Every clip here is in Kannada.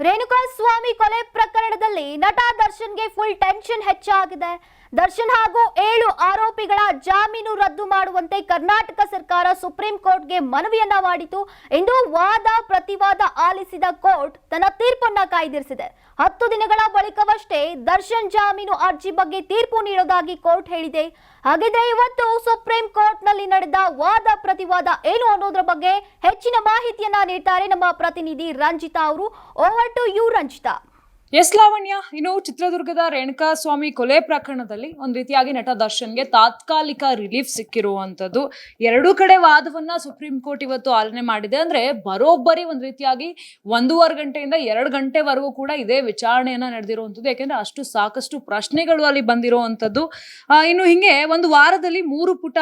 ರೇಣುಕಾ ಸ್ವಾಮಿ ಕೊಲೆ ಪ್ರಕರಣದಲ್ಲಿ ನಟ ದರ್ಶನ್ಗೆ ಫುಲ್ ಟೆನ್ಷನ್ ಹೆಚ್ಚಾಗಿದೆ. ದರ್ಶನ್ ಹಾಗೂ ಏಳು ಆರೋಪಿಗಳ ಜಾಮೀನು ರದ್ದು ಮಾಡುವಂತೆ ಕರ್ನಾಟಕ ಸರ್ಕಾರ ಸುಪ್ರೀಂ ಕೋರ್ಟ್ಗೆ ಮನವಿಯನ್ನ ಮಾಡಿತು. ಎಂದು ವಾದ ಪ್ರತಿವಾದ ಆಲಿಸಿದ ಕೋರ್ಟ್ ತನ್ನ ತೀರ್ಪನ್ನ ಕಾಯ್ದಿರಿಸಿದೆ. ಹತ್ತು ದಿನಗಳ ಬಳಿಕವಷ್ಟೇ ದರ್ಶನ್ ಜಾಮೀನು ಅರ್ಜಿ ಬಗ್ಗೆ ತೀರ್ಪು ನೀಡೋದಾಗಿ ಕೋರ್ಟ್ ಹೇಳಿದೆ. ಹಾಗಿದ್ರೆ ಇವತ್ತು ಸುಪ್ರೀಂ ಕೋರ್ಟ್ನಲ್ಲಿ ನಡೆದ ವಾದ ಪ್ರತಿವಾದ ಏನು ಅನ್ನೋದ್ರ ಬಗ್ಗೆ ಹೆಚ್ಚಿನ ಮಾಹಿತಿಯನ್ನ ನೀಡ್ತಾರೆ ನಮ್ಮ ಪ್ರತಿನಿಧಿ ರಂಜಿತಾ ಅವರು. Over to you, Ranjitha. S Lavanya, ಇನ್ನು ಚಿತ್ರದುರ್ಗದ ರೇಣುಕಾ ಸ್ವಾಮಿ ಕೊಲೆ ಪ್ರಕರಣದಲ್ಲಿ ಒಂದ್ ರೀತಿಯಾಗಿ ನಟ ದರ್ಶನ್ಗೆ ತಾತ್ಕಾಲಿಕ ರಿಲೀಫ್ ಸಿಕ್ಕಿರುವಂತದ್ದು ಎರಡೂ ಕಡೆ ವಾದವನ್ನ ಸುಪ್ರೀಂ ಕೋರ್ಟ್ ಇವತ್ತು ಆಲನೆ ಮಾಡಿದೆ. ಅಂದ್ರೆ ಬರೋಬ್ಬರಿ ಒಂದ್ ರೀತಿಯಾಗಿ ಒಂದೂವರೆ ಗಂಟೆಯಿಂದ ಎರಡು ಗಂಟೆವರೆಗೂ ಕೂಡ ಇದೇ ವಿಚಾರಣೆಯನ್ನ ನಡೆದಿರುವಂತದ್ದು ಯಾಕೆಂದ್ರೆ ಅಷ್ಟು ಸಾಕಷ್ಟು ಪ್ರಶ್ನೆಗಳು ಅಲ್ಲಿ ಬಂದಿರುವಂತದ್ದು ಇನ್ನು ಹಿಂಗೆ ಒಂದು ವಾರದಲ್ಲಿ ಮೂರು ಪುಟ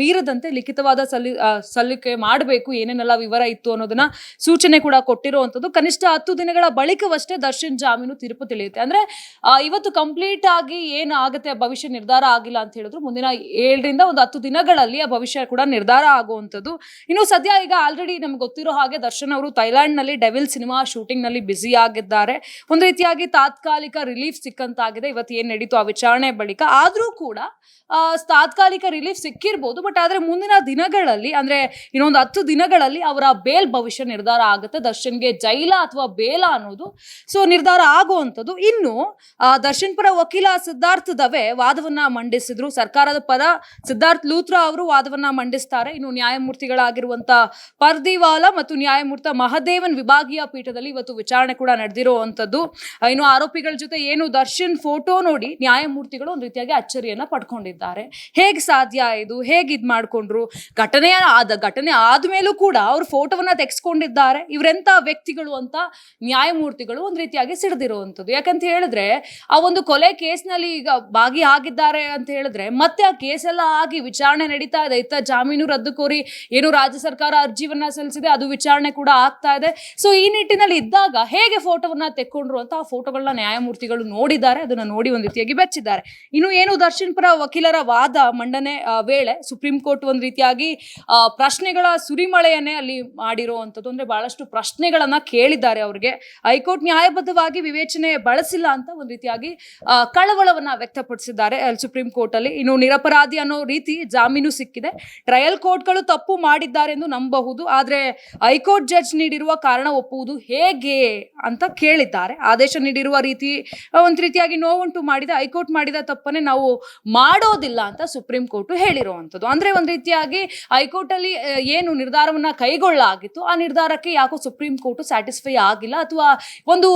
ಮೀರದಂತೆ ಲಿಖಿತವಾದ ಸಲ್ಲಿ ಸಲ್ಲಿಕೆ ಮಾಡಬೇಕು, ಏನೇನೆಲ್ಲ ವಿವರ ಇತ್ತು ಅನ್ನೋದನ್ನ ಸೂಚನೆ ಕೂಡ ಕೊಟ್ಟಿರುವಂತದ್ದು ಕನಿಷ್ಠ ಹತ್ತು ದಿನಗಳ ಬಳಿಕವಷ್ಟೇ ದರ್ಶನ್ ಜಾಮೀನು ತೀರ್ಪು ತಿಳಿಯುತ್ತೆ? ಅಂದ್ರೆ ಇವತ್ತು ಕಂಪ್ಲೀಟ್ ಆಗಿ ಏನ್ ಆಗುತ್ತೆ ಭವಿಷ್ಯ ನಿರ್ಧಾರ ಆಗಿಲ್ಲ ಅಂತ ಹೇಳಿದ್ರು, ಮುಂದಿನ ಏಳರಿಂದ ಒಂದು ಹತ್ತು ದಿನಗಳಲ್ಲಿ ಆ ಭವಿಷ್ಯ ಕೂಡ ನಿರ್ಧಾರ ಆಗುವಂಥದ್ದು. ಇನ್ನು ಸದ್ಯ ಈಗ ಆಲ್ರೆಡಿ ನಮ್ಗೆ ಗೊತ್ತಿರೋ ಹಾಗೆ ದರ್ಶನ್ ಅವರು ಥೈಲ್ಯಾಂಡ್ನಲ್ಲಿ ಡೆವಿಲ್ ಸಿನಿಮಾ ಶೂಟಿಂಗ್ನಲ್ಲಿ ಬ್ಯುಸಿ ಆಗಿದ್ದಾರೆ. ಒಂದು ರೀತಿಯಾಗಿ ತಾತ್ಕಾಲಿಕ ರಿಲೀಫ್ ಸಿಕ್ಕಂತಾಗಿದೆ. ಇವತ್ತು ಏನ್ ನಡೀತು ಆ ವಿಚಾರಣೆ ಬಳಿಕ. ಆದ್ರೂ ಕೂಡ ತಾತ್ಕಾಲಿಕ ರಿಲೀಫ್ ಸಿಕ್ಕಿರ್ಬೋದು ಬಟ್ ಆದ್ರೆ ಮುಂದಿನ ದಿನಗಳಲ್ಲಿ, ಅಂದ್ರೆ ಇನ್ನೊಂದು ಹತ್ತು ದಿನಗಳಲ್ಲಿ ಅವರ ಬೇಲ್ ಭವಿಷ್ಯ ನಿರ್ಧಾರ ಆಗುತ್ತೆ. ದರ್ಶನ್ಗೆ ಜೈಲ ಅಥವಾ ಬೇಲ ಅನ್ನೋದು. ಸೊ ನಿರ್ಧಾರ ಆಗುವಂಥದ್ದು ಇನ್ನು ದರ್ಶನ್ ಪರ ವಕೀಲ ಸಿದ್ಧಾರ್ಥ ದವೆ ವಾದವನ್ನ ಮಂಡಿಸಿದ್ರು. ಸರ್ಕಾರದ ಪರ ಸಿದ್ಧಾರ್ಥ್ ಲೂತ್ರಾ ಅವರು ವಾದವನ್ನ ಮಂಡಿಸ್ತಾರೆ. ಇನ್ನು ನ್ಯಾಯಮೂರ್ತಿಗಳಾಗಿರುವಂತ ಪರ್ದಿವಾಲ ಮತ್ತು ನ್ಯಾಯಮೂರ್ತ ಮಹದೇವನ್ ವಿಭಾಗೀಯ ಪೀಠದಲ್ಲಿ ಇವತ್ತು ವಿಚಾರಣೆ ಕೂಡ ನಡೆದಿರುವಂತದ್ದು ಇನ್ನು ಆರೋಪಿಗಳ ಜೊತೆ ಏನು ದರ್ಶನ್ ಫೋಟೋ ನೋಡಿ ನ್ಯಾಯಮೂರ್ತಿಗಳು ಒಂದು ರೀತಿಯಾಗಿ ಅಚ್ಚರಿಯನ್ನ ಪಡ್ಕೊಂಡಿದ್ದಾರೆ. ಹೇಗೆ ಸಾಧ್ಯ ಇದು? ಹೇಗೆ ಇದ್ ಮಾಡ್ಕೊಂಡ್ರು? ಘಟನೆ ಆದ, ಘಟನೆ ಆದ್ಮೇಲೂ ಕೂಡ ಅವ್ರ ಫೋಟೋವನ್ನ ತೆಗೆಸ್ಕೊಂಡಿದ್ದಾರೆ. ಇವರೆಂತ ವ್ಯಕ್ತಿಗಳು ಅಂತ ನ್ಯಾಯಮೂರ್ತಿಗಳು ಒಂದ್ ರೀತಿಯಾಗಿ ಸಿಡಿದಿರುವಂಥದ್ದು ಯಾಕಂತ ಹೇಳಿದ್ರೆ, ಆ ಒಂದು ಕೊಲೆ ಕೇಸ್ನಲ್ಲಿ ಈಗ ಭಾಗಿ ಆಗಿದ್ದಾರೆ ಅಂತ ಹೇಳಿದ್ರೆ, ಮತ್ತೆ ಆ ಕೇಸೆಲ್ಲ ಆಗಿ ವಿಚಾರಣೆ ನಡೀತಾ ಇದೆ. ಇತ್ತ ಜಾಮೀನು ರದ್ದು ಕೋರಿ ಏನು ರಾಜ್ಯ ಸರ್ಕಾರ ಅರ್ಜಿವನ್ನ ಸಲ್ಲಿಸಿದೆ, ಅದು ವಿಚಾರಣೆ ಕೂಡ ಆಗ್ತಾ ಇದೆ. ಸೊ ಈ ನಿಟ್ಟಿನಲ್ಲಿ ಇದ್ದಾಗ ಹೇಗೆ ಫೋಟೋವನ್ನ ತೆಕ್ಕೊಂಡ್ರು ಅಂತ ಆ ಫೋಟೋಗಳನ್ನ ನ್ಯಾಯಮೂರ್ತಿಗಳು ನೋಡಿದ್ದಾರೆ, ಅದನ್ನ ನೋಡಿ ಒಂದ್ ರೀತಿಯಾಗಿ ಬೆಚ್ಚಿದ್ದಾರೆ. ಇನ್ನು ಏನು ದರ್ಶನ್ ಪರ ವಕೀಲರ ವಾದ ಮಂಡನೆ ವೇಳೆ ಸುಪ್ರೀಂ ಕೋರ್ಟ್ ಒಂದ್ ರೀತಿಯಾಗಿ ಪ್ರಶ್ನೆಗಳ ಸುರಿಮಳೆಯನ್ನೇ ಅಲ್ಲಿ ಮಾಡಿರುವಂಥದ್ದು. ಅಂದ್ರೆ ಬಹಳಷ್ಟು ಪ್ರಶ್ನೆಗಳನ್ನ ಕೇಳಿದ್ದಾರೆ ಅವ್ರಿಗೆ. ಹೈಕೋರ್ಟ್ ನ್ಯಾಯಬದ್ಧವಾಗಿ ವಿವೇಚನೆ ಬಳಸಿಲ್ಲ ಅಂತ ಒಂದು ರೀತಿಯಾಗಿ ಕಳವಳವನ್ನ ವ್ಯಕ್ತಪಡಿಸಿದ್ದಾರೆ. ಸುಪ್ರೀಂ ಕೋರ್ಟ್ ಅಲ್ಲಿ ಇನ್ನು ನಿರಪರಾಧಿ ಅನ್ನೋ ರೀತಿ ಜಾಮೀನು ಸಿಕ್ಕಿದೆ. ಟ್ರಯಲ್ ಕೋರ್ಟ್ಗಳು ತಪ್ಪು ಮಾಡಿದ್ದಾರೆ ಎಂದು ನಂಬಬಹುದು. ಆದ್ರೆ ಹೈಕೋರ್ಟ್ ಜಡ್ಜ್ ನೀಡಿರುವ ಕಾರಣ ಒಪ್ಪುವುದು ಹೇಗೆ ಅಂತ ಕೇಳಿದ್ದಾರೆ. ಆದೇಶ ನೀಡಿರುವ ರೀತಿ ಒಂದು ರೀತಿಯಾಗಿ ನೋವುಂಟು ಮಾಡಿದ, ಹೈಕೋರ್ಟ್ ಮಾಡಿದ ತಪ್ಪನ್ನೇ ನಾವು ಮಾಡೋದಿಲ್ಲ ಅಂತ ಸುಪ್ರೀಂ ಕೋರ್ಟ್ ಹೇಳಿರುವಂಥದ್ದು. ಅಂದ್ರೆ ಒಂದು ರೀತಿಯಾಗಿ ಹೈಕೋರ್ಟ್ ಅಲ್ಲಿ ಏನು ನಿರ್ಧಾರವನ್ನ ಕೈಗೊಳ್ಳಾಗಿತ್ತು ಆ ನಿರ್ಧಾರಕ್ಕೆ ಯಾಕೋ ಸುಪ್ರೀಂ ಕೋರ್ಟ್ ಸ್ಯಾಟಿಸ್ಫೈ ಆಗಿಲ್ಲ. ಅಥವಾ ಒಂದು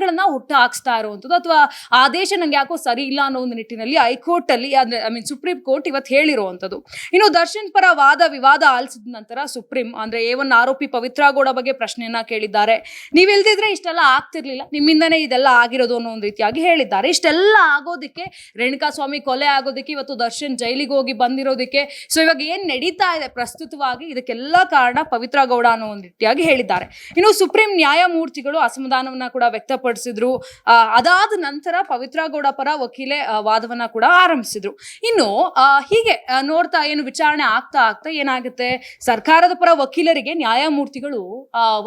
ಅನುಮಾನಗಳನ್ನ ಹುಟ್ಟು ಹಾಕ್ಸ್ತಾ ಇರುವಂಥದ್ದು ಅಥವಾ ಆದೇಶ ನಂಗೆ ಯಾಕೋ ಸರಿ ಇಲ್ಲ ಅನ್ನೋ ಒಂದು ನಿಟ್ಟಿನಲ್ಲಿ ಹೈಕೋರ್ಟ್ ಅಲ್ಲಿ ಅಂದ್ರೆ ಐ ಮೀನ್ ಸುಪ್ರೀಂ ಕೋರ್ಟ್ ಇವತ್ತು ಹೇಳಿರುವಂಥದ್ದು. ಇನ್ನು ದರ್ಶನ್ ಪರ ವಾದ ವಿವಾದ ಆಲಿಸಿದ ನಂತರ ಸುಪ್ರೀಂ ಅಂದ್ರೆ ಎ ಒನ್ ಆರೋಪಿ ಪವಿತ್ರ ಗೌಡ ಬಗ್ಗೆ ಪ್ರಶ್ನೆಯನ್ನ ಕೇಳಿದ್ದಾರೆ. ನೀವ್ ಇಲ್ದಿದ್ರೆ ಇಷ್ಟೆಲ್ಲ ಆಗ್ತಿರ್ಲಿಲ್ಲ. ನಿಮ್ಮಿಂದನೇ ಇದೆಲ್ಲ ಆಗಿರೋದು ಅನ್ನೋ ಒಂದು ರೀತಿಯಾಗಿ ಹೇಳಿದ್ದಾರೆ. ಇಷ್ಟೆಲ್ಲ ಆಗೋದಕ್ಕೆ ರೇಣುಕಾ ಸ್ವಾಮಿ ಕೊಲೆ ಆಗೋದಕ್ಕೆ ಇವತ್ತು ದರ್ಶನ್ ಜೈಲಿಗೆ ಹೋಗಿ ಬಂದಿರೋದಕ್ಕೆ ಸೊ ಇವಾಗ ಏನ್ ನಡೀತಾ ಇದೆ ಪ್ರಸ್ತುತವಾಗಿ ಇದಕ್ಕೆಲ್ಲ ಕಾರಣ ಪವಿತ್ರ ಗೌಡ ಅನ್ನೋ ಒಂದು ರೀತಿಯಾಗಿ ಹೇಳಿದ್ದಾರೆ. ಇನ್ನು ಸುಪ್ರೀಂ ನ್ಯಾಯಮೂರ್ತಿಗಳು ಅಸಮಾಧಾನವನ್ನ ಕೂಡ ವ್ಯಕ್ತಪಡಿಸಿದ್ರು. ಅದಾದ ನಂತರ ಪವಿತ್ರ ಗೌಡ ಪರ ವಕೀಲೆ ವಾದವನ್ನ ಕೂಡ ಆರಂಭಿಸಿದ್ರು. ಇನ್ನು ಹೀಗೆ ನೋಡ್ತಾ ಏನು ವಿಚಾರಣೆ ಆಗ್ತಾ ಆಗ್ತಾ ಏನಾಗುತ್ತೆ? ಸರ್ಕಾರದ ಪರ ವಕೀಲರಿಗೆ ನ್ಯಾಯಮೂರ್ತಿಗಳು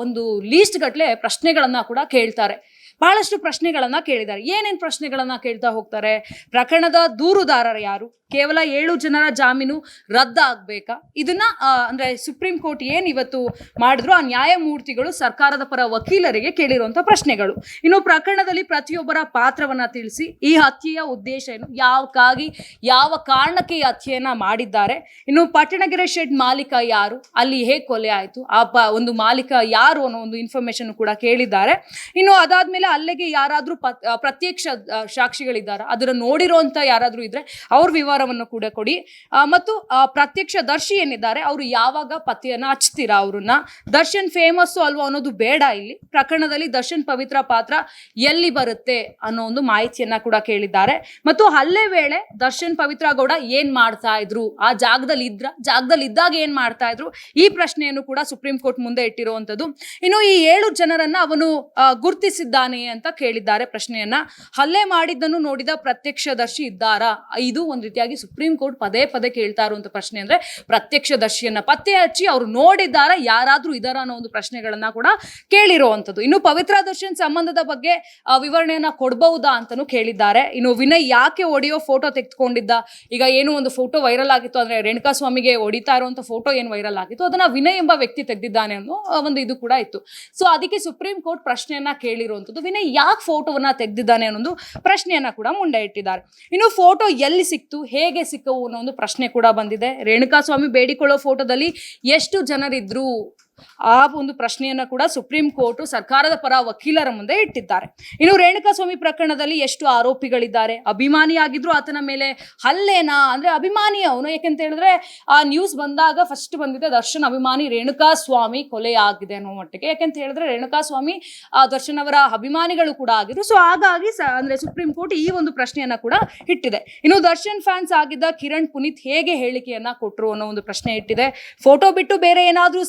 ಒಂದು ಲೀಸ್ಟ್ ಗಟ್ಲೆ ಪ್ರಶ್ನೆಗಳನ್ನ ಕೂಡ ಕೇಳ್ತಾರೆ. ಬಹಳಷ್ಟು ಪ್ರಶ್ನೆಗಳನ್ನು ಕೇಳಿದ್ದಾರೆ. ಏನೇನು ಪ್ರಶ್ನೆಗಳನ್ನು ಕೇಳ್ತಾ ಹೋಗ್ತಾರೆ? ಪ್ರಕರಣದ ದೂರುದಾರರು ಯಾರು? ಕೇವಲ ಏಳು ಜನರ ಜಾಮೀನು ರದ್ದಾಗಬೇಕಾ ಇದನ್ನ ಅಂದ್ರೆ ಸುಪ್ರೀಂ ಕೋರ್ಟ್ ಏನು ಇವತ್ತು ಮಾಡಿದ್ರು? ಆ ನ್ಯಾಯಮೂರ್ತಿಗಳು ಸರ್ಕಾರದ ಪರ ವಕೀಲರಿಗೆ ಕೇಳಿರುವಂಥ ಪ್ರಶ್ನೆಗಳು. ಇನ್ನು ಪ್ರಕರಣದಲ್ಲಿ ಪ್ರತಿಯೊಬ್ಬರ ಪಾತ್ರವನ್ನ ತಿಳಿಸಿ, ಈ ಹತ್ಯೆಯ ಉದ್ದೇಶ ಏನು? ಯಾವಕ್ಕಾಗಿ, ಯಾವ ಕಾರಣಕ್ಕೆ ಈ ಹತ್ಯೆಯನ್ನ ಮಾಡಿದ್ದಾರೆ? ಇನ್ನು ಪಟ್ಟಣಗೆರೆ ಶೆಡ್ ಮಾಲೀಕ ಯಾರು? ಅಲ್ಲಿ ಹೇಗೆ ಕೊಲೆ ಆಯಿತು? ಆ ಒಂದು ಮಾಲೀಕ ಯಾರು ಅನ್ನೋ ಒಂದು ಇನ್ಫಾರ್ಮೇಶನ್ ಕೂಡ ಕೇಳಿದ್ದಾರೆ. ಇನ್ನು ಅದಾದ್ಮೇಲೆ ಅಲ್ಲಿಗೆ ಯಾರಾದ್ರೂ ಪ್ರತ್ಯಕ್ಷ ಸಾಕ್ಷಿಗಳಿದ್ದಾರಾ? ಅದನ್ನು ನೋಡಿರೋಂತ ಯಾರಾದ್ರೂ ಇದ್ರೆ ಅವ್ರ ವಿವರವನ್ನು ಕೂಡ ಕೊಡಿ. ಮತ್ತು ಪ್ರತ್ಯಕ್ಷ ದರ್ಶಿ ಏನಿದ್ದಾರೆ ಅವರು ಯಾವಾಗ ಪತಿಯನ್ನ ಹಚ್ತೀರಾ ಅವ್ರನ್ನ? ದರ್ಶನ್ ಫೇಮಸ್ಸು ಅಲ್ವಾ ಅನ್ನೋದು ಬೇಡ ಇಲ್ಲಿ. ಪ್ರಕರಣದಲ್ಲಿ ದರ್ಶನ್ ಪವಿತ್ರ ಪಾತ್ರ ಎಲ್ಲಿ ಬರುತ್ತೆ ಅನ್ನೋ ಒಂದು ಮಾಹಿತಿಯನ್ನ ಕೂಡ ಕೇಳಿದ್ದಾರೆ. ಮತ್ತು ಅಲ್ಲೇ ವೇಳೆ ದರ್ಶನ್ ಪವಿತ್ರ ಗೌಡ ಏನ್ ಮಾಡ್ತಾ ಇದ್ರು? ಆ ಜಾಗದಲ್ಲಿ ಇದ್ರ ಜಾಗದಲ್ಲಿ ಇದ್ದಾಗ ಏನ್ ಮಾಡ್ತಾ ಇದ್ರು? ಈ ಪ್ರಶ್ನೆಯನ್ನು ಕೂಡ ಸುಪ್ರೀಂ ಕೋರ್ಟ್ ಮುಂದೆ ಇಟ್ಟಿರುವಂಥದ್ದು. ಇನ್ನು ಈ ಏಳು ಜನರನ್ನ ಅವನು ಆ, ಅಂತ ಕೇಳಿದ್ದಾರೆ ಪ್ರಶ್ನೆಯನ್ನ. ಹಲ್ಲೆ ಮಾಡಿದ್ದನ್ನು ನೋಡಿದ ಪ್ರತ್ಯಕ್ಷದರ್ಶಿ ಇದ್ದಾರಾ? ಇದು ಒಂದು ರೀತಿಯಾಗಿ ಸುಪ್ರೀಂ ಕೋರ್ಟ್ ಪದೇ ಪದೇ ಕೇಳ್ತಾ ಇರುವಂತ ಪ್ರಶ್ನೆ ಅಂದ್ರೆ ಪ್ರತ್ಯಕ್ಷದರ್ಶಿಯನ್ನ ಪತ್ತೆ ಹಚ್ಚಿ ಅವ್ರು ನೋಡಿದ್ದಾರಾ? ಯಾರಾದ್ರೂ ಇದಾರ ಅನ್ನೋ ಒಂದು ಪ್ರಶ್ನೆಗಳನ್ನ ಕೂಡ ಕೇಳಿರುವಂತದ್ದು. ಇನ್ನು ಪವಿತ್ರ ದರ್ಶನ್ ಸಂಬಂಧದ ಬಗ್ಗೆ ವಿವರಣೆಯನ್ನ ಕೊಡಬಹುದಾ ಅಂತಾನು ಕೇಳಿದ್ದಾರೆ. ಇನ್ನು ವಿನಯ್ ಯಾಕೆ ಒಡಿಯೋ ಫೋಟೋ ತೆಗೆದುಕೊಂಡಿದ್ದ? ಈಗ ಏನು ಒಂದು ಫೋಟೋ ವೈರಲ್ ಆಗಿತ್ತು ಅಂದ್ರೆ ರೇಣುಕಾ ಸ್ವಾಮಿಗೆ ಹೊಡಿತಾ ಇರುವಂತ ಫೋಟೋ ಏನು ವೈರಲ್ ಆಗಿತ್ತು? ಅದನ್ನ ವಿನಯ್ ಎಂಬ ವ್ಯಕ್ತಿ ತೆಗೆದಿದ್ದಾನೆ ಅನ್ನೋ ಒಂದು ಇದು ಕೂಡ ಇತ್ತು. ಸೊ, ಅದಕ್ಕೆ ಸುಪ್ರೀಂ ಕೋರ್ಟ್ ಪ್ರಶ್ನೆಯನ್ನ ಕೇಳಿರುವಂತದ್ದು ವಿನಯ್ ಯಾಕೆ ಫೋಟೋವನ್ನ ತೆಗೆದಿದ್ದಾನೆ ಅನ್ನೋ ಪ್ರಶ್ನೆಯನ್ನ ಕೂಡ ಮುಂದೆ ಇಟ್ಟಿದ್ದಾರೆ. ಇನ್ನು ಫೋಟೋ ಎಲ್ಲಿ ಸಿಕ್ತು, ಹೇಗೆ ಸಿಕ್ಕವು ಅನ್ನೋ ಒಂದು ಪ್ರಶ್ನೆ ಕೂಡ ಬಂದಿದೆ. ರೇಣುಕಾ ಸ್ವಾಮಿ ಬೇಡಿಕೊಳ್ಳೋ ಫೋಟೋದಲ್ಲಿ ಎಷ್ಟು ಜನರಿದ್ರು ಆ ಒಂದು ಪ್ರಶ್ನೆಯನ್ನ ಕೂಡ ಸುಪ್ರೀಂ ಕೋರ್ಟ್ ಸರ್ಕಾರದ ಪರ ವಕೀಲರ ಮುಂದೆ ಇಟ್ಟಿದ್ದಾರೆ. ಇನ್ನು ರೇಣುಕಾ ಸ್ವಾಮಿ ಪ್ರಕರಣದಲ್ಲಿ ಎಷ್ಟು ಆರೋಪಿಗಳಿದ್ದಾರೆ? ಅಭಿಮಾನಿಯಾಗಿದ್ರು ಆತನ ಮೇಲೆ ಹಲ್ಲೆನಾ? ಅಂದ್ರೆ ಅಭಿಮಾನಿ ಅವನು, ಯಾಕೆಂತ ಹೇಳಿದ್ರೆ ಆ ನ್ಯೂಸ್ ಬಂದಾಗ ಫಸ್ಟ್ ಬಂದಿದೆ ದರ್ಶನ್ ಅಭಿಮಾನಿ ರೇಣುಕಾ ಸ್ವಾಮಿ ಕೊಲೆ ಆಗಿದೆ ಅನ್ನೋ ಮಟ್ಟಿಗೆ. ಯಾಕೆಂತ ಹೇಳಿದ್ರೆ ರೇಣುಕಾ ಸ್ವಾಮಿ ಆ ದರ್ಶನ್ ಅವರ ಅಭಿಮಾನಿಗಳು ಕೂಡ ಆಗಿದ್ರು. ಸೊ ಹಾಗಾಗಿ ಅಂದ್ರೆ ಸುಪ್ರೀಂ ಕೋರ್ಟ್ ಈ ಒಂದು ಪ್ರಶ್ನೆಯನ್ನ ಕೂಡ ಇಟ್ಟಿದೆ. ಇನ್ನು ದರ್ಶನ್ ಫ್ಯಾನ್ಸ್ ಆಗಿದ್ದ ಕಿರಣ್ ಪುನೀತ್ ಹೇಗೆ ಹೇಳಿಕೆಯನ್ನ ಕೊಟ್ಟರು ಅನ್ನೋ ಒಂದು ಪ್ರಶ್ನೆ ಇಟ್ಟಿದೆ. ಫೋಟೋ ಬಿಟ್ಟು ಬೇರೆ ಏನಾದ್ರೂ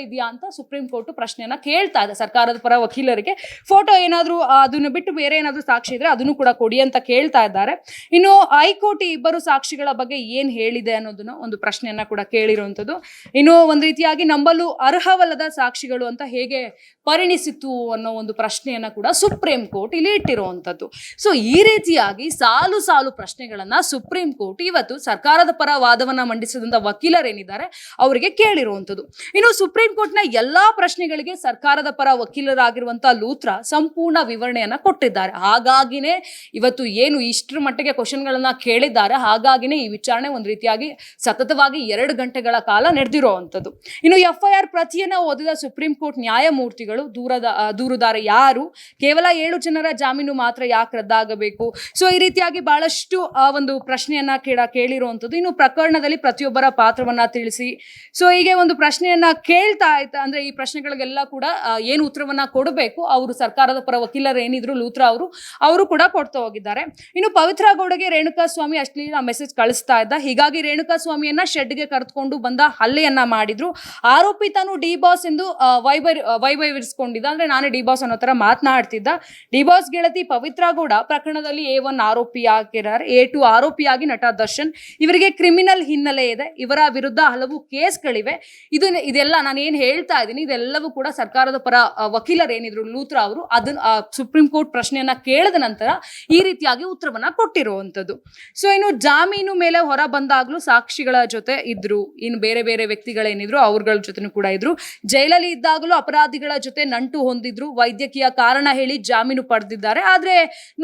ಸಾಕ್ಷಿಗಳಿದೆಯಾ ಅಂತ ಸುಪ್ರೀಂ ಕೋರ್ಟ್ ಪ್ರಶ್ನೆಯನ್ನ ಕೇಳ್ತಾ ಇದೆ. ಸರ್ಕಾರದ ಪರ ವಕೀಲರಿಗೆ ಫೋಟೋ ಏನಾದರೂ ಅದನ್ನ ಬಿಟ್ಟು ಬೇರೆ ಏನಾದರೂ ಸಾಕ್ಷಿ ಇದ್ರೆ ಅದನ್ನು ಕೂಡ ಕೊಡಿ ಅಂತ ಕೇಳ್ತಾ ಇದ್ದಾರೆ. ಇನ್ನು ಹೈಕೋರ್ಟ್ ಇಬ್ಬರು ಸಾಕ್ಷಿಗಳ ಬಗ್ಗೆ ಏನ್ ಹೇಳಿದೆ ಅನ್ನೋದನ್ನ ಒಂದು ಪ್ರಶ್ನೆಯನ್ನ ಕೂಡ ಕೇಳಿರುವಂತದ್ದು ಇನ್ನು ಒಂದು ರೀತಿಯಾಗಿ ನಂಬಲು ಅರ್ಹವಲ್ಲದ ಸಾಕ್ಷಿಗಳು ಅಂತ ಹೇಗೆ ಪರಿಣಿಸಿತು ಅನ್ನೋ ಒಂದು ಪ್ರಶ್ನೆಯನ್ನ ಕೂಡ ಸುಪ್ರೀಂ ಕೋರ್ಟ್ ಇಲ್ಲಿ ಇಟ್ಟಿರುವಂತದ್ದು ಸೊ ಈ ರೀತಿಯಾಗಿ ಸಾಲು ಸಾಲು ಪ್ರಶ್ನೆಗಳನ್ನ ಸುಪ್ರೀಂ ಕೋರ್ಟ್ ಇವತ್ತು ಸರ್ಕಾರದ ಪರ ವಾದವನ್ನ ಮಂಡಿಸಿದಂತ ವಕೀಲರೇನಿದ್ದಾರೆ, ಅವರಿಗೆ ಕೇಳಿರುವಂಥದ್ದು. ಇನ್ನು ಸುಪ್ರೀಂ ಕೋರ್ಟ್ನ ಎಲ್ಲಾ ಪ್ರಶ್ನೆಗಳಿಗೆ ಸರ್ಕಾರದ ಪರ ವಕೀಲರಾಗಿರುವಂತಹ ಲೂತ್ರ ಸಂಪೂರ್ಣ ವಿವರಣೆಯನ್ನ ಕೊಟ್ಟಿದ್ದಾರೆ. ಹಾಗಾಗಿನೇ ಇವತ್ತು ಏನು ಇಷ್ಟರ ಮಟ್ಟಿಗೆ ಕ್ವಶನ್ಗಳನ್ನ ಕೇಳಿದ್ದಾರೆ. ಹಾಗಾಗಿನೇ ಈ ವಿಚಾರಣೆ ಒಂದು ರೀತಿಯಾಗಿ ಸತತವಾಗಿ ಎರಡು ಗಂಟೆಗಳ ಕಾಲ ನಡೆದಿರುವಂಥದ್ದು. ಇನ್ನು ಎಫ್ ಐ ಆರ್ ಪ್ರತಿಯನ್ನ ಓದಿದ ಸುಪ್ರೀಂ ಕೋರ್ಟ್ ನ್ಯಾಯಮೂರ್ತಿಗಳು ದೂರದ ದೂರುದಾರ ಯಾರು? ಕೇವಲ ಏಳು ಜನರ ಜಾಮೀನು ಮಾತ್ರ ಯಾಕೆ ರದ್ದಾಗಬೇಕು? ಸೊ, ಈ ರೀತಿಯಾಗಿ ಬಹಳಷ್ಟು ಒಂದು ಪ್ರಶ್ನೆಯನ್ನ ಕೇಳ, ಕೇಳಿರುವಂಥದ್ದು. ಇನ್ನು ಪ್ರಕರಣದಲ್ಲಿ ಪ್ರತಿಯೊಬ್ಬರ ಪಾತ್ರವನ್ನ ತಿಳಿಸಿ. ಸೊ, ಹೀಗೆ ಒಂದು ಪ್ರಶ್ನೆಯನ್ನ ಕೇಳ್ತಾ ಆಯ್ತಾ? ಅಂದ್ರೆ ಈ ಪ್ರಶ್ನೆಗಳಿಗೆಲ್ಲ ಕೂಡ ಏನು ಉತ್ತರವನ್ನ ಕೊಡಬೇಕು? ಅವರು ಸರ್ಕಾರದ ಪರ ವಕೀಲರು ಏನಿದ್ರು ಲೂತ್ರ ಅವರು ಅವರು ಕೂಡ ಕೊಡ್ತಾ ಹೋಗಿದ್ದಾರೆ. ಇನ್ನು ಪವಿತ್ರ ಗೌಡಗೆ ರೇಣುಕಾ ಸ್ವಾಮಿ ಅಶ್ಲೀಲ ಮೆಸೇಜ್ ಕಳಿಸ್ತಾ ಇದ್ದ. ಹೀಗಾಗಿ ರೇಣುಕಾ ಸ್ವಾಮಿಯನ್ನ ಶೆಡ್ಗೆ ಕರೆದುಕೊಂಡು ಬಂದ ಹಲ್ಲೆಯನ್ನ ಮಾಡಿದ್ರು. ಆರೋಪಿ ತಾನು ಡಿ ಬಾಸ್ ಎಂದು ವೈ ವೈ ವೈಭವಿಸ್ಕೊಂಡಿದ್ದ. ಅಂದ್ರೆ ನಾನೇ ಡಿ ಬಾಸ್ ಅನ್ನೋ ತರ ಮಾತನಾಡ್ತಿದ್ದ. ಡಿ ಬಾಸ್ ಗೆಳತಿ ಪವಿತ್ರ ಗೌಡ ಪ್ರಕರಣದಲ್ಲಿ ಎ ಒನ್ ಆರೋಪಿ ಎ ಟು ಆರೋಪಿಯಾಗಿ ನಟ ದರ್ಶನ್. ಇವರಿಗೆ ಕ್ರಿಮಿನಲ್ ಹಿನ್ನೆಲೆ ಇದೆ. ಇವರ ವಿರುದ್ಧ ಹಲವು ಕೇಸ್ಗಳಿವೆ. ಇದು ಇದೆಲ್ಲ ನಾನು ಏನ್ ಹೇಳ್ತಾ ಇದ್ದೀನಿ, ಇದೆಲ್ಲವೂ ಕೂಡ ಸರ್ಕಾರದ ಪರ ವಕೀಲರ್ ವಕೀಲರು ಏನಿದ್ರು, ಲೂತ್ರ ಅವರು ಅದನ್ನ ಸುಪ್ರೀಂ ಕೋರ್ಟ್ ಪ್ರಶ್ನೆಯನ್ನ ಕೇಳಿದ ನಂತರ ಈ ರೀತಿಯಾಗಿ ಉತ್ತರವನ್ನ ಕೊಟ್ಟಿರುವಂತದ್ದು ಸೊ ಇನ್ನು ಜಾಮೀನು ಮೇಲೆ ಹೊರ ಬಂದಾಗ್ಲೂ ಸಾಕ್ಷಿಗಳ ಜೊತೆ ಇದ್ರು, ಇನ್ನು ಬೇರೆ ಬೇರೆ ವ್ಯಕ್ತಿಗಳೇನಿದ್ರು, ಅವ್ರಗಳ ಜೊತೆನೂ ಕೂಡ ಇದ್ರು. ಜೈಲಲ್ಲಿ ಇದ್ದಾಗಲೂ ಅಪರಾಧಿಗಳ ಜೊತೆ ನಂಟು ಹೊಂದಿದ್ರು, ವೈದ್ಯಕೀಯ ಕಾರಣ ಹೇಳಿ ಜಾಮೀನು ಪಡೆದಿದ್ದಾರೆ. ಆದ್ರೆ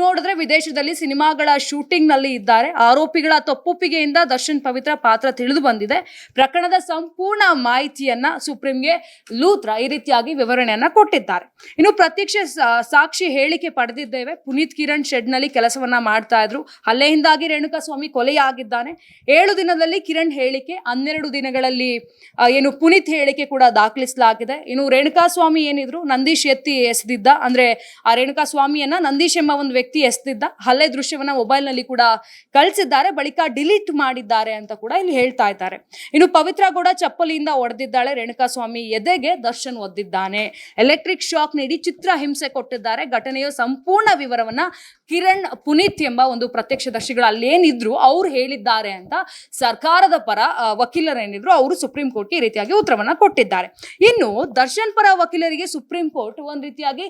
ನೋಡಿದ್ರೆ ವಿದೇಶದಲ್ಲಿ ಸಿನಿಮಾಗಳ ಶೂಟಿಂಗ್ನಲ್ಲಿ ಇದ್ದಾರೆ. ಆರೋಪಿಗಳ ತಪ್ಪೊಪ್ಪಿಗೆಯಿಂದ ದರ್ಶನ್ ಪವಿತ್ರ ಪಾತ್ರ ತಿಳಿದು ಬಂದಿದೆ. ಪ್ರಕರಣದ ಸಂಪೂರ್ಣ ಮಾಹಿತಿಯನ್ನ ಸುಪ್ರೀಂಗೆ ಲೂತ್ರ ಈ ರೀತಿಯಾಗಿ ವಿವರಣೆಯನ್ನ ಕೊಟ್ಟಿದ್ದಾರೆ. ಇನ್ನು ಪ್ರತ್ಯಕ್ಷ ಸಾಕ್ಷಿ ಹೇಳಿಕೆ ಪಡೆದಿದ್ದೇವೆ. ಪುನೀತ್ ಕಿರಣ್ ಶೆಡ್ನಲ್ಲಿ ಕೆಲಸವನ್ನ ಮಾಡ್ತಾ ಇದ್ರು. ಹಲ್ಲೆಯಿಂದಾಗಿ ರೇಣುಕಾ ಸ್ವಾಮಿ ಕೊಲೆಯಾಗಿದ್ದಾನೆ. ಏಳು ದಿನದಲ್ಲಿ ಕಿರಣ್ ಹೇಳಿಕೆ, ಹನ್ನೆರಡು ದಿನಗಳಲ್ಲಿ ಏನು ಪುನೀತ್ ಹೇಳಿಕೆ ಕೂಡ ದಾಖಲಿಸಲಾಗಿದೆ. ಇನ್ನು ರೇಣುಕಾ ಸ್ವಾಮಿ ಏನಿದ್ರು? ನಂದೀಶ್ ಎತ್ತಿ ಎಸೆದಿದ್ದ. ಅಂದ್ರೆ ಆ ರೇಣುಕಾ ಸ್ವಾಮಿಯನ್ನ ನಂದೀಶ್ ಎಂಬ ಒಂದು ವ್ಯಕ್ತಿ ಎಸೆದಿದ್ದ. ಹಲ್ಲೆ ದೃಶ್ಯವನ್ನ ಮೊಬೈಲ್ನಲ್ಲಿ ಕೂಡ ಕಳಿಸಿದ್ದಾರೆ. ಬಳಿಕ ಡಿಲೀಟ್ ಮಾಡಿದ್ದಾರೆ ಅಂತ ಕೂಡ ಇಲ್ಲಿ ಹೇಳ್ತಾ ಇದ್ದಾರೆ. ಇನ್ನು ಪವಿತ್ರ ಕೂಡ ಚಪ್ಪಲಿಯಿಂದ ಒಡೆದಿದ್ದಾಳೆ ರೇಣುಕಾ ಸ್ವಾಮಿ ಎದೆಗೆ ದರ್ಶನ್ ಒದ್ದಿದ್ದಾನೆ. ಎಲೆಕ್ಟ್ರಿಕ್ ಶಾಕ್ ನೀಡಿ ಚಿತ್ರ ಹಿಂಸೆ ಕೊಟ್ಟಿದ್ದಾರೆ. ಘಟನೆಯ ಸಂಪೂರ್ಣ ವಿವರವನ್ನ ಕಿರಣ್ ಪುನೀತ್ ಎಂಬ ಒಂದು ಪ್ರತ್ಯಕ್ಷದರ್ಶಿಗಳು ಅಲ್ಲೇನಿದ್ರು ಅವ್ರು ಹೇಳಿದ್ದಾರೆ ಅಂತ ಸರ್ಕಾರದ ಪರ ವಕೀಲರೇನಿದ್ರು ಅವರು ಸುಪ್ರೀಂ ಕೋರ್ಟ್ಗೆ ಈ ರೀತಿಯಾಗಿ ಉತ್ತರವನ್ನ ಕೊಟ್ಟಿದ್ದಾರೆ. ಇನ್ನು ದರ್ಶನ್ ಪರ ವಕೀಲರಿಗೆ ಸುಪ್ರೀಂ ಕೋರ್ಟ್ ಒಂದು ರೀತಿಯಾಗಿ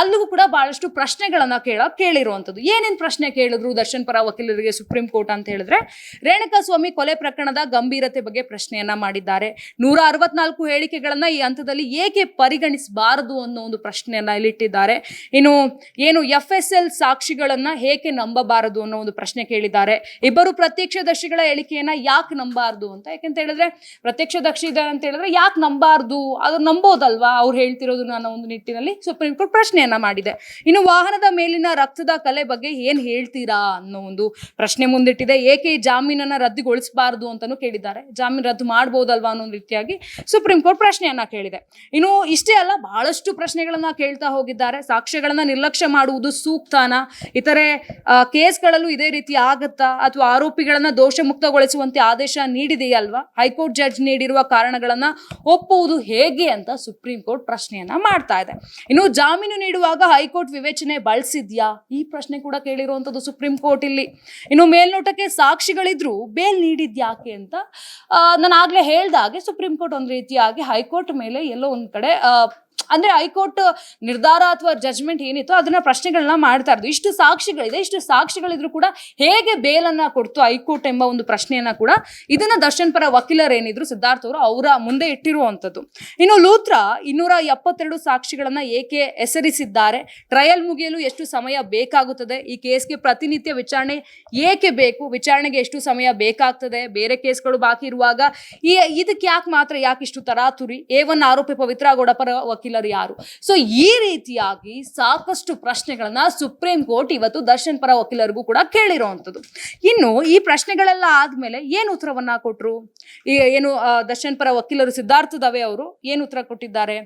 ಅಲ್ಲೂ ಅಲ್ಲಿಗೂ ಕೂಡ ಬಹಳಷ್ಟು ಪ್ರಶ್ನೆಗಳನ್ನ ಕೇಳ, ಕೇಳಿರುವಂಥದ್ದು. ಏನೇನ್ ಪ್ರಶ್ನೆ ಕೇಳಿದ್ರು ದರ್ಶನ್ ಪರ ವಕೀಲರಿಗೆ ಸುಪ್ರೀಂ ಕೋರ್ಟ್ ಅಂತ ಹೇಳಿದ್ರೆ ರೇಣುಕಾ ಸ್ವಾಮಿ ಕೊಲೆ ಪ್ರಕರಣದ ಗಂಭೀರತೆ ಬಗ್ಗೆ ಪ್ರಶ್ನೆಯನ್ನ ಮಾಡಿದ್ದಾರೆ. ನೂರ ಅರವತ್ನಾಲ್ಕು ಹೇಳಿಕೆಗಳನ್ನ ಈ ಹಂತದಲ್ಲಿ ಏಕೆ ಪರಿಗಣಿಸಬಾರದು ಅನ್ನೋ ಒಂದು ಪ್ರಶ್ನೆಯನ್ನ ಇಲ್ಲಿಟ್ಟಿದ್ದಾರೆ. ಇನ್ನು ಏನು ಎಫ್ ಎಸ್ ಎಲ್ ಸಾಕ್ಷಿಗಳನ್ನ ಹೇಗೆ ನಂಬಬಾರದು ಅನ್ನೋ ಒಂದು ಪ್ರಶ್ನೆ ಕೇಳಿದ್ದಾರೆ. ಇಬ್ಬರು ಪ್ರತ್ಯಕ್ಷದರ್ಶಿಗಳ ಹೇಳಿಕೆಯನ್ನ ಯಾಕೆ ನಂಬಾರ್ದು ಅಂತ ಯಾಕೆಂತ ಹೇಳಿದ್ರೆ, ಪ್ರತ್ಯಕ್ಷದರ್ಶಿ ಇದೆ ಅಂತ ಹೇಳಿದ್ರೆ ಯಾಕೆ ನಂಬಾರ್ದು? ಅದು ನಂಬೋದಲ್ವಾ? ಅವ್ರು ಹೇಳ್ತಿರೋದು ಅನ್ನೋ ಒಂದು ನಿಟ್ಟಿನಲ್ಲಿ ಸುಪ್ರೀಂ ಕೋರ್ಟ್ ಪ್ರಶ್ನೆಯನ್ನ ಮಾಡಿದೆ. ಇನ್ನು ವಾಹನದ ಮೇಲಿನ ರಕ್ತದ ಕಲೆ ಬಗ್ಗೆ ಏನ್ ಹೇಳ್ತೀರಾ ಅನ್ನೋ ಒಂದು ಪ್ರಶ್ನೆ ಮುಂದಿಟ್ಟಿದೆ. ಏಕೆ ಜಾಮೀನನ್ನು ರದ್ದುಗೊಳಿಸಬಾರದು ಅಂತಾನು ಕೇಳಿದ್ದಾರೆ. ಜಾಮೀನು ರದ್ದು ಮಾಡ್ಬೋದಲ್ವಾ ಅನ್ನೋ ಒಂದು ಸುಪ್ರೀಂ ಕೋರ್ಟ್ ಪ್ರಶ್ನೆಯನ್ನ ಕೇಳಿದೆ. ಇನ್ನು ಇಷ್ಟೇ ಅಲ್ಲ, ಬಹಳಷ್ಟು ಪ್ರಶ್ನೆಗಳನ್ನ ಕೇಳ್ತಾ ಹೋಗಿದ್ದಾರೆ. ಸಾಕ್ಷ್ಯಗಳನ್ನ ನಿರ್ಲಕ್ಷ್ಯ ಮಾಡುವುದು ಸೂಕ್ತನಾ? ಇತರೆ ಕೇಸ್ಗಳಲ್ಲೂ ಇದೇ ರೀತಿ ಆಗತ್ತಾ? ಅಥವಾ ಆರೋಪಿಗಳನ್ನ ದೋಷ ಮುಕ್ತಗೊಳಿಸುವಂತೆ ಆದೇಶ ನೀಡಿದೆಯಲ್ವಾ? ಹೈಕೋರ್ಟ್ ಜಡ್ಜ್ ನೀಡಿರುವ ಕಾರಣಗಳನ್ನ ಒಪ್ಪುವುದು ಹೇಗೆ ಅಂತ ಸುಪ್ರೀಂ ಕೋರ್ಟ್ ಪ್ರಶ್ನೆಯನ್ನ ಮಾಡ್ತಾ ಇದೆ. ಇನ್ನು ಜಾಮೀನು ನೀಡುವಾಗ ಹೈಕೋರ್ಟ್ ವಿವೇಚನೆ ಬಳಸಿದ್ಯಾ? ಈ ಪ್ರಶ್ನೆ ಕೂಡ ಕೇಳಿರುವಂತದ್ದು ಸುಪ್ರೀಂ ಕೋರ್ಟ್ ಇಲ್ಲಿ. ಇನ್ನು ಮೇಲ್ನೋಟಕ್ಕೆ ಸಾಕ್ಷಿಗಳಿದ್ರು ಬೇಲ್ ನೀಡಿದ್ಯಾಕೆ ಅಂತ ನಾನು ಆಗ್ಲೇ ಹೇಳ್ದಾಗೆ ಸುಪ್ರೀಂ ಕೋರ್ಟ್ ಒಂದು ರೀತಿಯಾಗಿ ಹೈಕೋರ್ಟ್ ಮೇಲೆ ಎಲ್ಲೋ ಒಂದ್ ಕಡೆ ಅಂದ್ರೆ ಹೈಕೋರ್ಟ್ ನಿರ್ಧಾರ ಅಥವಾ ಜಜ್ಮೆಂಟ್ ಏನಿತ್ತು ಅದನ್ನ ಪ್ರಶ್ನೆಗಳನ್ನ ಮಾಡ್ತಾ ಇರೋದು. ಇಷ್ಟು ಸಾಕ್ಷಿಗಳಿದೆ, ಇಷ್ಟು ಸಾಕ್ಷಿಗಳಿದ್ರು ಕೂಡ ಹೇಗೆ ಬೇಲನ್ನ ಕೊಡ್ತು ಹೈಕೋರ್ಟ್ ಎಂಬ ಒಂದು ಪ್ರಶ್ನೆಯನ್ನ ಕೂಡ ಇದನ್ನ ದರ್ಶನ್ ಪರ ವಕೀಲರ್ ಏನಿದ್ರು ಸಿದ್ಧಾರ್ಥ ಅವರು ಅವರ ಮುಂದೆ ಇಟ್ಟಿರುವಂತದ್ದು ಇನ್ನು ಲೂತ್ರ ಇನ್ನೂರ ಎಪ್ಪತ್ತೆರಡು ಸಾಕ್ಷಿಗಳನ್ನ ಏಕೆ ಹೆಸರಿಸಿದ್ದಾರೆ? ಟ್ರಯಲ್ ಮುಗಿಯಲು ಎಷ್ಟು ಸಮಯ ಬೇಕಾಗುತ್ತದೆ? ಈ ಕೇಸ್ಗೆ ಪ್ರತಿನಿತ್ಯ ವಿಚಾರಣೆ ಏಕೆ ಬೇಕು? ವಿಚಾರಣೆಗೆ ಎಷ್ಟು ಸಮಯ ಬೇಕಾಗ್ತದೆ? ಬೇರೆ ಕೇಸ್ಗಳು ಬಾಕಿ ಇರುವಾಗ ಈ ಇದಕ್ಕೆ ಯಾಕೆ ಮಾತ್ರ ಯಾಕೆ ಇಷ್ಟು ತರಾತುರಿ? ಏ ಒನ್ ಆರೋಪಿ ಪವಿತ್ರ ಪರ ವಕೀಲರು ಯಾರು? ಸೊ ಈ ರೀತಿಯಾಗಿ ಸಾಕಷ್ಟು ಪ್ರಶ್ನೆಗಳನ್ನ ಸುಪ್ರೀಂ ಕೋರ್ಟ್ ಇವತ್ತು ದರ್ಶನ್ ಪರ ವಕೀಲರಿಗೂ ಕೂಡ ಕೇಳಿರುವಂಥದ್ದು ಇನ್ನು ಈ ಪ್ರಶ್ನೆಗಳೆಲ್ಲ ಆದ್ಮೇಲೆ ಏನು ಉತ್ತರವನ್ನ ಕೊಟ್ರು? ಈ ಏನು ದರ್ಶನ್ ಪರ ವಕೀಲರು ಸಿದ್ಧಾರ್ಥ ದವೆ ಅವರು ಏನು ಉತ್ತರ ಕೊಟ್ಟಿದ್ದಾರೆ?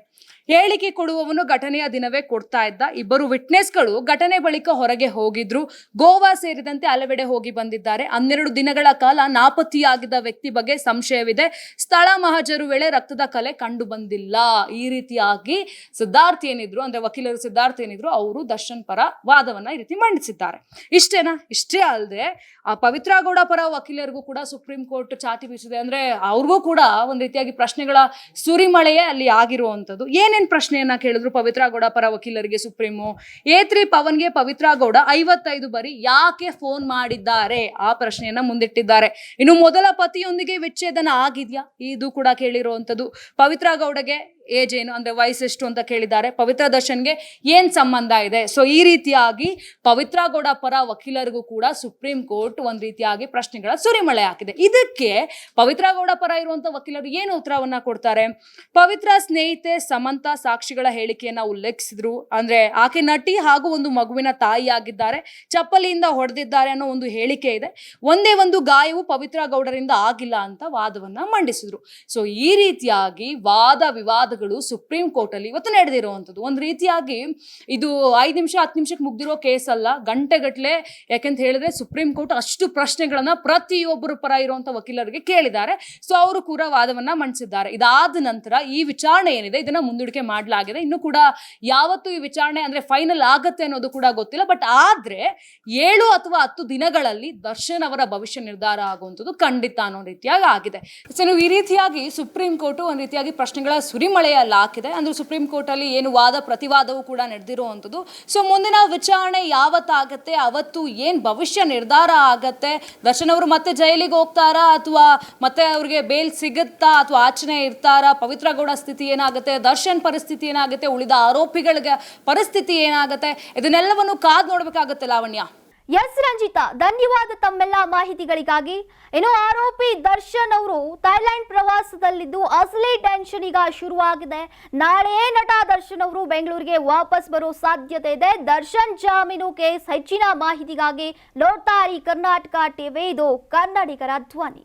ಹೇಳಿಕೆ ಕೊಡುವವನು ಘಟನೆಯ ದಿನವೇ ಕೊಡ್ತಾ ಇದ್ದ. ಇಬ್ಬರು ವಿಟ್ನೆಸ್ಗಳು ಘಟನೆ ಬಳಿಕ ಹೊರಗೆ ಹೋಗಿದ್ರು. ಗೋವಾ ಸೇರಿದಂತೆ ಹಲವೆಡೆ ಹೋಗಿ ಬಂದಿದ್ದಾರೆ. ಹನ್ನೆರಡು ದಿನಗಳ ಕಾಲ ನಾಪತ್ತೆಯಾಗಿದ್ದ ವ್ಯಕ್ತಿ ಬಗ್ಗೆ ಸಂಶಯವಿದೆ. ಸ್ಥಳ ಮಹಜರು ವೇಳೆ ರಕ್ತದ ಕಲೆ ಕಂಡು ಬಂದಿಲ್ಲ. ಈ ರೀತಿಯಾಗಿ ಸಿದ್ಧಾರ್ಥ್ ಏನಿದ್ರು, ಅಂದ್ರೆ ವಕೀಲರು ಸಿದ್ಧಾರ್ಥ್ ಏನಿದ್ರು, ಅವರು ದರ್ಶನ್ ಪರ ವಾದವನ್ನ ಈ ರೀತಿ ಮಂಡಿಸಿದ್ದಾರೆ. ಇಷ್ಟೇನಾ? ಇಷ್ಟೇ ಅಲ್ಲದೆ ಆ ಪವಿತ್ರ ಗೌಡ ಪರ ವಕೀಲರಿಗೂ ಕೂಡ ಸುಪ್ರೀಂ ಕೋರ್ಟ್ ಚಾಟಿ ಬೀಸಿದೆ. ಅಂದ್ರೆ ಅವ್ರಿಗೂ ಕೂಡ ಒಂದ್ ರೀತಿಯಾಗಿ ಪ್ರಶ್ನೆಗಳ ಸುರಿಮಳೆಯೇ ಅಲ್ಲಿ ಆಗಿರುವಂತದ್ದು ಏನೇನ್ ಪ್ರಶ್ನೆಯನ್ನ ಕೇಳಿದ್ರು ಪವಿತ್ರ ಗೌಡ ಪರ ವಕೀಲರಿಗೆ ಸುಪ್ರೀಮು? ಎ ತ್ರೀ ಪವನ್ಗೆ ಪವಿತ್ರ ಗೌಡ ಐವತ್ತೈದು ಬಾರಿ ಯಾಕೆ ಫೋನ್ ಮಾಡಿದ್ದಾರೆ? ಆ ಪ್ರಶ್ನೆಯನ್ನ ಮುಂದಿಟ್ಟಿದ್ದಾರೆ. ಇನ್ನು ಮೊದಲ ಪತಿಯೊಂದಿಗೆ ವಿಚ್ಛೇದನ ಆಗಿದ್ಯಾ? ಇದು ಕೂಡ ಕೇಳಿರುವಂತದ್ದು ಪವಿತ್ರ ಗೌಡಗೆ ಏಜ್ ಏನು ಅಂದ್ರೆ ವಯಸ್ಸೆಷ್ಟು ಅಂತ ಕೇಳಿದ್ದಾರೆ. ಪವಿತ್ರ ದರ್ಶನ್ಗೆ ಏನು ಸಂಬಂಧ ಇದೆ? ಸೊ ಈ ರೀತಿಯಾಗಿ ಪವಿತ್ರ ಗೌಡ ಪರ ವಕೀಲರಿಗೂ ಕೂಡ ಸುಪ್ರೀಂ ಕೋರ್ಟ್ ಒಂದು ರೀತಿಯಾಗಿ ಪ್ರಶ್ನೆಗಳ ಸುರಿಮಳೆ ಹಾಕಿದೆ. ಇದಕ್ಕೆ ಪವಿತ್ರ ಗೌಡ ಪರ ಇರುವಂಥ ವಕೀಲರು ಏನು ಉತ್ತರವನ್ನ ಕೊಡ್ತಾರೆ? ಪವಿತ್ರ ಸ್ನೇಹಿತೆ ಸಮಂತ ಸಾಕ್ಷಿಗಳ ಹೇಳಿಕೆಯನ್ನ ಉಲ್ಲೇಖಿಸಿದ್ರು. ಅಂದ್ರೆ ಆಕೆ ನಟಿ ಹಾಗೂ ಒಂದು ಮಗುವಿನ ತಾಯಿಯಾಗಿದ್ದಾರೆ. ಚಪ್ಪಲಿಯಿಂದ ಹೊಡೆದಿದ್ದಾರೆ ಅನ್ನೋ ಒಂದು ಹೇಳಿಕೆ ಇದೆ. ಒಂದೇ ಒಂದು ಗಾಯವು ಪವಿತ್ರ ಗೌಡರಿಂದ ಆಗಿಲ್ಲ ಅಂತ ವಾದವನ್ನ ಮಂಡಿಸಿದ್ರು. ಸೊ ಈ ರೀತಿಯಾಗಿ ವಾದ ವಿವಾದಗಳು ಸುಪ್ರೀಂ ಕೋರ್ಟ್ ಅಲ್ಲಿ ಇವತ್ತು ನಡೆದಿರುವಂಥದ್ದು. ಒಂದು ರೀತಿಯಾಗಿ ಇದು ಐದು ನಿಮಿಷ, ಹತ್ತು ನಿಮಿಷಕ್ಕೆ ಮುಗ್ದಿರೋ ಕೇಸ್ ಅಲ್ಲ. ಗಂಟೆಗಟ್ಟಲೆ ಯಾಕೆಂತ ಹೇಳಿದ್ರೆ ಸುಪ್ರೀಂ ಕೋರ್ಟ್ ಅಷ್ಟು ಪ್ರಶ್ನೆಗಳನ್ನ ಪ್ರತಿಯೊಬ್ಬರು ಪರ ಇರುವಂತ ವಕೀಲರಿಗೆ ಕೇಳಿದ್ದಾರೆ. ಸೊ ಅವರು ಕೂಡ ವಾದವನ್ನ ಮಂಡಿಸಿದ್ದಾರೆ. ಇದಾದ ನಂತರ ಈ ವಿಚಾರಣೆ ಏನಿದೆ, ಇದನ್ನ ಮುಂದೂಡಿಕೆ ಮಾಡಲಾಗಿದೆ. ಇನ್ನು ಕೂಡ ಯಾವತ್ತು ಈ ವಿಚಾರಣೆ ಅಂದ್ರೆ ಫೈನಲ್ ಆಗತ್ತೆ ಅನ್ನೋದು ಕೂಡ ಗೊತ್ತಿಲ್ಲ. ಬಟ್ ಆದ್ರೆ ಏಳು ಅಥವಾ ಹತ್ತು ದಿನಗಳಲ್ಲಿ ದರ್ಶನ್ ಅವರ ಭವಿಷ್ಯ ನಿರ್ಧಾರ ಆಗುವಂಥದ್ದು ಖಂಡಿತ ಅನ್ನೋ ರೀತಿಯಾಗಿ ಆಗಿದೆ. ಸೊ ನೀವು ಈ ರೀತಿಯಾಗಿ ಸುಪ್ರೀಂ ಕೋರ್ಟ್ ಒಂದು ರೀತಿಯಾಗಿ ಪ್ರಶ್ನೆಗಳ ಸುರಿಮಳೆಯಲ್ಲಿ ಹಾಕಿದೆ. ಅಂದ್ರೆ ಸುಪ್ರೀಂ ಕೋರ್ಟ್ ಅಲ್ಲಿ ಏನು ವಾದ ಪ್ರತಿವಾದವೂ ಕೂಡ ನಡೆದಿರುವಂಥದ್ದು. ಸೊ ಮುಂದಿನ ವಿಚಾರಣೆ ಯಾವತ್ತಾಗತ್ತೆ? ಅವತ್ತು ಏನ್ ಭವಿಷ್ಯ ನಿರ್ಧಾರ ಆಗತ್ತೆ? ದರ್ಶನ್ ಅವರು ಮತ್ತೆ ಜೈಲಿಗೆ ಹೋಗ್ತಾರಾ? ಅಥವಾ ಮತ್ತೆ ಅವ್ರಿಗೆ ಬೇಲ್ ಸಿಗುತ್ತಾ? ಅಥವಾ ಆಚರಣೆ ಇರ್ತಾರಾ? ಪವಿತ್ರ ಗೌಡ ಸ್ಥಿತಿ ಏನಾಗುತ್ತೆ? ದರ್ಶನ್ ಪರಿಸ್ಥಿತಿ ಏನಾಗುತ್ತೆ? ಉಳಿದ ಆರೋಪಿಗಳಿಗೆ ಪರಿಸ್ಥಿತಿ ಏನಾಗುತ್ತೆ? ಇದನ್ನೆಲ್ಲವನ್ನು ಕಾದ್ ನೋಡ್ಬೇಕಾಗುತ್ತೆ ಲಾವಣ್ಯ. ಎಸ್ ರಂಜಿತಾ, ಧನ್ಯವಾದ ತಮ್ಮೆಲ್ಲ ಮಾಹಿತಿಗಳಿಗಾಗಿ. ಇನ್ನು ಆರೋಪಿ ದರ್ಶನ್ ಅವರು ಥೈಲ್ಯಾಂಡ್ ಪ್ರವಾಸದಲ್ಲಿದ್ದು ಅಸಲಿ ಟೆನ್ಷನ್ ಈಗ ಶುರುವಾಗಿದೆ. ನಾಳೆ ನಟ ದರ್ಶನ್ ಅವರು ಬೆಂಗಳೂರಿಗೆ ವಾಪಸ್ ಬರೋ ಸಾಧ್ಯತೆ ಇದೆ. ದರ್ಶನ್ ಜಾಮೀನು ಕೇಸ್ ಹೆಚ್ಚಿನ ಮಾಹಿತಿಗಾಗಿ ನೋಡ್ತಾ ಇರಿ ಕರ್ನಾಟಕ ಟಿವಿ. ಇದು ಕನ್ನಡಿಗರ ಧ್ವನಿ.